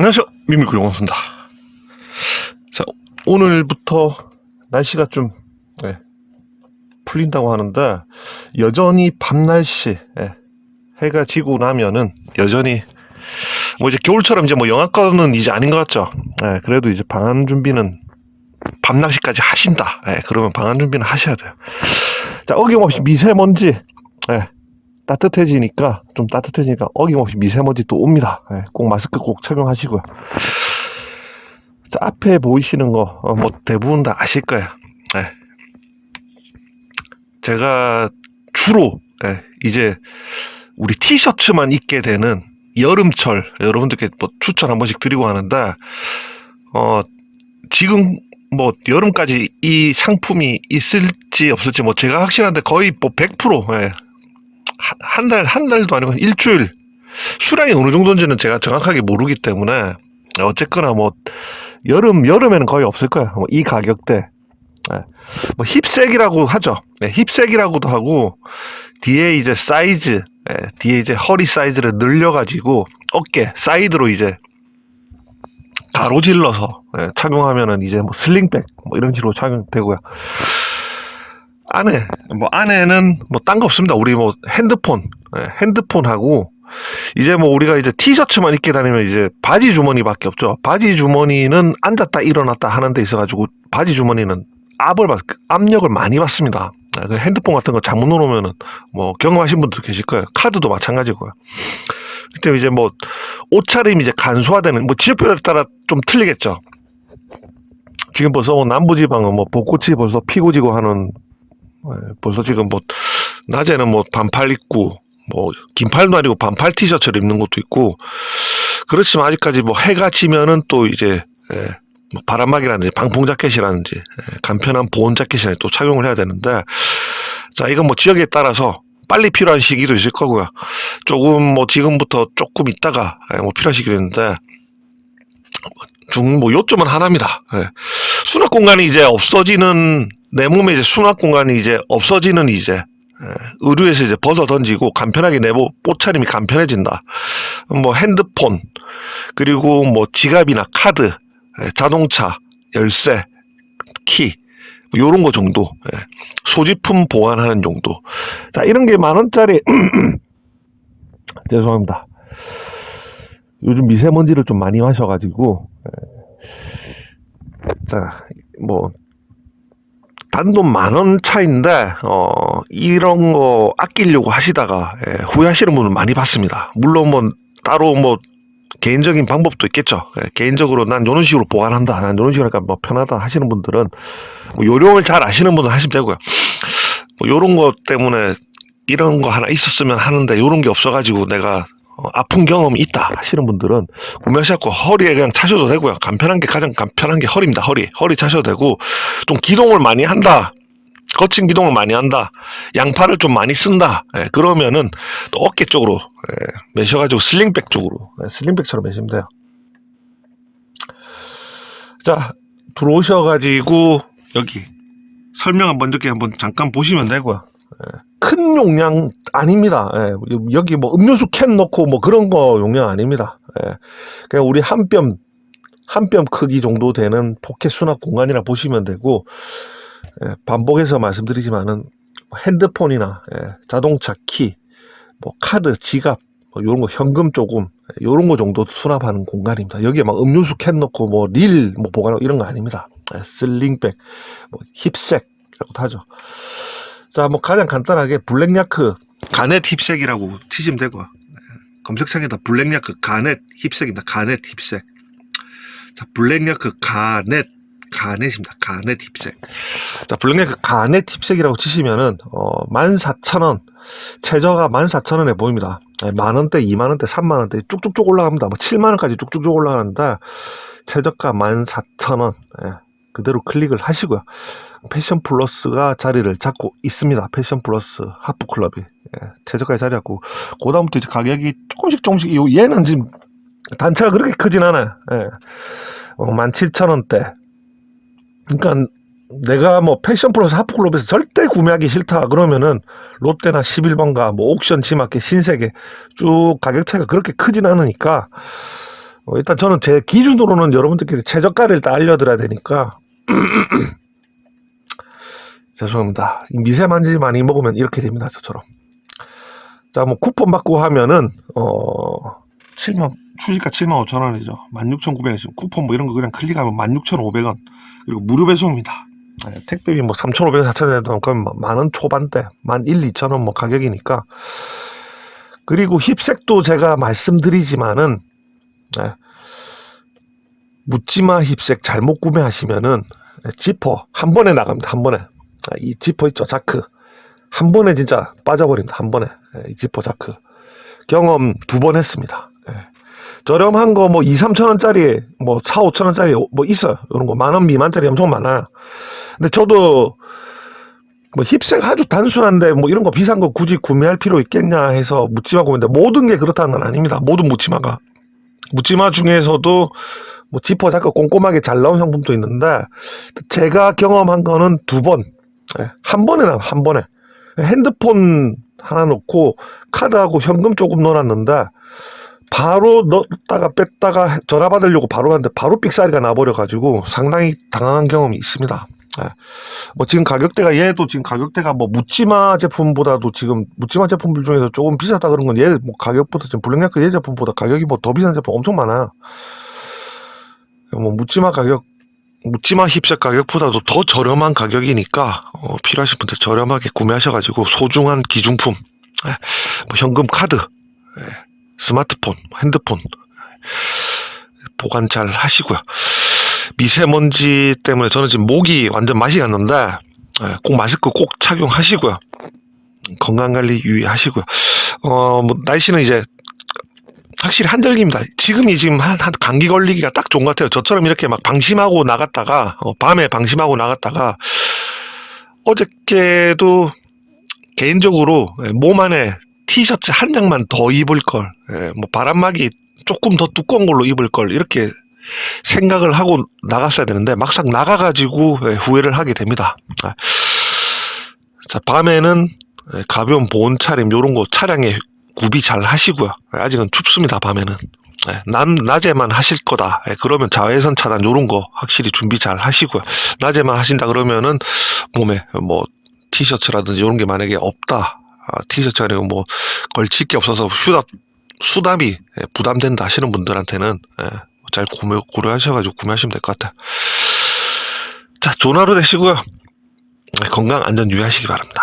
안녕하세요. 미미구 영원입니다. 자, 오늘부터 날씨가 좀, 예, 풀린다고 하는데, 여전히 밤 날씨, 예, 해가 지고 나면은, 여전히, 뭐 이제 겨울처럼 이제 뭐 영하권은 이제 아닌 것 같죠. 예, 그래도 이제 방한 준비는 밤 낚시까지 하신다. 예, 그러면 방한 준비는 하셔야 돼요. 자, 어김없이 미세먼지, 예, 따뜻해지니까 좀 따뜻해지니까 어김없이 미세먼지 또 옵니다. 예, 꼭 마스크 꼭 착용하시고요. 자, 앞에 보이시는 거뭐 대부분 다 아실 거예요. 예. 제가 주로 예, 이제 우리 티셔츠만 입게 되는 여름철 여러분들께 뭐 추천 한 번씩 드리고 하는데 어 지금 뭐 여름까지 이 상품이 있을지 없을지 뭐 제가 확실한데 거의 뭐 100% 예, 한 달, 한 달도 아니고 일주일 수량이 어느 정도인지는 제가 정확하게 모르기 때문에 어쨌거나 뭐 여름, 여름에는 거의 없을 거예요. 뭐이 가격대. 예. 뭐 힙색이라고 하죠. 네, 힙색이라고도 하고 뒤에 이제 사이즈, 예, 뒤에 이제 허리 사이즈를 늘려가지고 어깨 사이드로 이제 가로질러서 예, 착용하면은 이제 뭐 슬링백 뭐 이런 식으로 착용되고요. 안에 뭐 안에는 뭐 딴 거 없습니다. 우리 뭐 핸드폰, 예, 핸드폰하고 이제 뭐 우리가 이제 티셔츠만 입게 다니면 이제 바지 주머니밖에 없죠. 바지 주머니는 앉았다 일어났다 하는 데 있어가지고 바지 주머니는 압을 받, 압력을 많이 받습니다. 예, 그 핸드폰 같은 거 잘못 놓으면은 뭐 경험하신 분들 계실 거예요. 카드도 마찬가지고요. 그때 이제 뭐 옷차림이 이제 간소화되는 뭐 지역별에 따라 좀 틀리겠죠. 지금 벌써 뭐 남부지방은 뭐 벚꽃이 벌써 피고 지고 하는 예, 벌써 지금 뭐 낮에는 뭐 반팔 입고 뭐 긴팔도 아니고 반팔 티셔츠를 입는 것도 있고 그렇지만 아직까지 뭐 해가 지면은 또 이제 예, 뭐 바람막이라든지 방풍 자켓이라든지 예, 간편한 보온 자켓이나 또 착용을 해야 되는데 자 이건 뭐 지역에 따라서 빨리 필요한 시기도 있을 거고요 조금 뭐 지금부터 조금 있다가 예, 뭐 필요한 시기도 있는데 중뭐 요점은 하나입니다. 예. 수납 공간이 이제 없어지는 내 몸에 이제 수납 공간이 이제 없어지는 이제 예, 의류에서 이제 벗어 던지고 간편하게 내보 옷차림이 간편해진다. 뭐 핸드폰 그리고 뭐 지갑이나 카드, 예, 자동차, 열쇠, 키뭐 요런 거 정도 예, 소지품 보관하는 정도. 자 이런 게 만 원짜리 죄송합니다. 요즘 미세먼지를 좀 많이 마셔가지고 예. 자, 뭐 단돈 만 원 차인데 어 이런 거 아끼려고 하시다가 예, 후회하시는 분을 많이 봤습니다. 물론 뭐 따로 뭐 개인적인 방법도 있겠죠. 예, 개인적으로 난 이런 식으로 보관한다. 난 이런 식으로 하니까 뭐 편하다 하시는 분들은 뭐 요령을 잘 아시는 분들 하시면 되고요. 뭐 요런 거 때문에 이런 거 하나 있었으면 하는데 요런 게 없어가지고 내가 어, 아픈 경험이 있다 하시는 분들은 구매하셔서 허리에 그냥 차셔도 되고요. 간편한 게 가장 간편한 게 허리입니다. 허리. 허리 차셔도 되고 좀 기동을 많이 한다. 거친 기동을 많이 한다. 양팔을 좀 많이 쓴다. 예, 그러면은 또 어깨 쪽으로 예, 매셔가지고 슬링백 쪽으로 예, 슬링백처럼 매시면 돼요. 자 들어오셔가지고 여기 설명 한번 이렇게 한번 잠깐 보시면 되고요. 예, 큰 용량 아닙니다. 예, 여기 뭐 음료수 캔 넣고 뭐 그런 거 용량 아닙니다. 예, 그냥 우리 한 뼘 한 뼘 크기 정도 되는 포켓 수납 공간이라 보시면 되고 예, 반복해서 말씀드리지만은 핸드폰이나 예, 자동차 키, 뭐 카드, 지갑 뭐 이런 거 현금 조금 이런 거 정도 수납하는 공간입니다. 여기에 막 음료수 캔 넣고 뭐 릴 뭐 보관하고 이런 거 아닙니다. 예, 슬링백, 뭐 힙색이라고도 하죠. 자, 뭐 가장 간단하게 블랙야크 가넷 힙색이라고 치시면 되고 예, 검색창에다 블랙야크 가넷 힙색입니다. 가넷 힙색. 자, 블랙야크 가넷 가넷입니다. 가넷 힙색. 자, 블랙야크 가넷 힙색이라고 치시면은 어 14,000원. 최저가 14,000원에 보입니다. 예, 만 원대, 2만 원대, 3만 원대 쭉쭉쭉 올라갑니다. 뭐 7만 원까지 쭉쭉쭉 올라가는데 최저가 14,000원. 예, 그대로 클릭을 하시고요. 패션 플러스가 자리를 잡고 있습니다. 패션 플러스 하프 클럽이 예, 최저가에 자리 잡고 그 다음부터 이제 가격이 조금씩 조금씩 요- 얘는 지금 단체가 그렇게 크진 않아요. 예. 어, 17,000원대. 그러니까 내가 뭐 패션 플러스 하프 클럽에서 절대 구매하기 싫다 그러면은 롯데나 11번가 뭐 옥션 지마켓 신세계 쭉 가격 차이가 그렇게 크진 않으니까 어, 일단 저는 제 기준으로는 여러분들께 최저가를 일단 알려드려야 되니까 죄송합니다. 이 미세먼지 많이 먹으면 이렇게 됩니다. 저처럼. 자, 뭐 쿠폰 받고 하면은 어 7만 출시가 7만 5천 원이죠. 16,900원 지금 쿠폰 뭐 이런 거 그냥 클릭하면 16,500원 그리고 무료 배송입니다. 네, 택배비 뭐 3,500원, 4,000원 그럼 만원 초반대, 만 1, 2천 원 뭐 가격이니까 그리고 힙색도 제가 말씀드리지만은 네, 묻지마 힙색 잘못 구매하시면은 지퍼 한 번에 나갑니다. 한 번에 아, 이 지퍼 있죠 자크 한 번에 진짜 빠져버립니다. 한 번에 예, 이 지퍼 자크 경험 두 번 했습니다. 예. 저렴한 거 뭐 2, 3천 원짜리 뭐 4, 5천 원짜리 뭐 있어요. 이런 거 만 원 미만짜리 엄청 많아요. 근데 저도 뭐 힙색 아주 단순한데 뭐 이런 거 비싼 거 굳이 구매할 필요 있겠냐 해서 묻지마 구매인데 모든 게 그렇다는 건 아닙니다. 모든 묻지마가 묻지마 중에서도 뭐 지퍼 자크 꼼꼼하게 잘 나온 상품도 있는데 제가 경험한 거는 두 번, 예, 한 번에 나, 한 번에 핸드폰 하나 넣고 카드하고 현금 조금 넣어놨는데 바로 넣었다가 뺐다가 전화 받으려고 바로 갔는데 바로 삑사리가 나버려가지고 상당히 당황한 경험이 있습니다. 예. 뭐 지금 가격대가 얘도 지금 가격대가 뭐 묻지마 제품보다도 지금 묻지마 제품들 중에서 조금 비싸다 그런 건 얘 뭐 가격보다 지금 블랙야크 얘 제품보다 가격이 뭐 더 비싼 제품 엄청 많아요. 뭐 묻지마 가격 묻지마 힙색 가격보다도 더 저렴한 가격이니까 어, 필요하신 분들 저렴하게 구매하셔가지고 소중한 기중품 예, 뭐 현금 카드 예, 스마트폰 핸드폰 예, 보관 잘 하시고요. 미세먼지 때문에 저는 지금 목이 완전 맛이 갔는데 예, 꼭 마스크 꼭 착용하시고요. 건강관리 유의하시고요. 어 뭐 날씨는 이제 확실히 한절기입니다. 지금이 지금 한, 한 감기 걸리기가 딱 좋은 것 같아요. 저처럼 이렇게 막 방심하고 나갔다가 어, 밤에 방심하고 나갔다가 어저께도 개인적으로 예, 몸 안에 티셔츠 한 장만 더 입을 걸, 예, 뭐 바람막이 조금 더 두꺼운 걸로 입을 걸 이렇게 생각을 하고 나갔어야 되는데 막상 나가가지고 예, 후회를 하게 됩니다. 아. 자 밤에는 예, 가벼운 보온 차림 요런 거 차량에 구비 잘 하시고요. 아직은 춥습니다, 밤에는. 예, 난 낮에만 하실 거다. 예, 그러면 자외선 차단 요런 거 확실히 준비 잘 하시고요. 낮에만 하신다 그러면은 몸에 뭐 티셔츠라든지 이런 게 만약에 없다. 아, 티셔츠 아니고 뭐 걸칠 게 없어서 휴답 수담이 예, 부담된다 하시는 분들한테는 예, 잘 구매, 고려하셔가지고 구매하시면 될 것 같아요. 자, 좋은 하루 되시고요. 예, 건강 안전 유의하시기 바랍니다.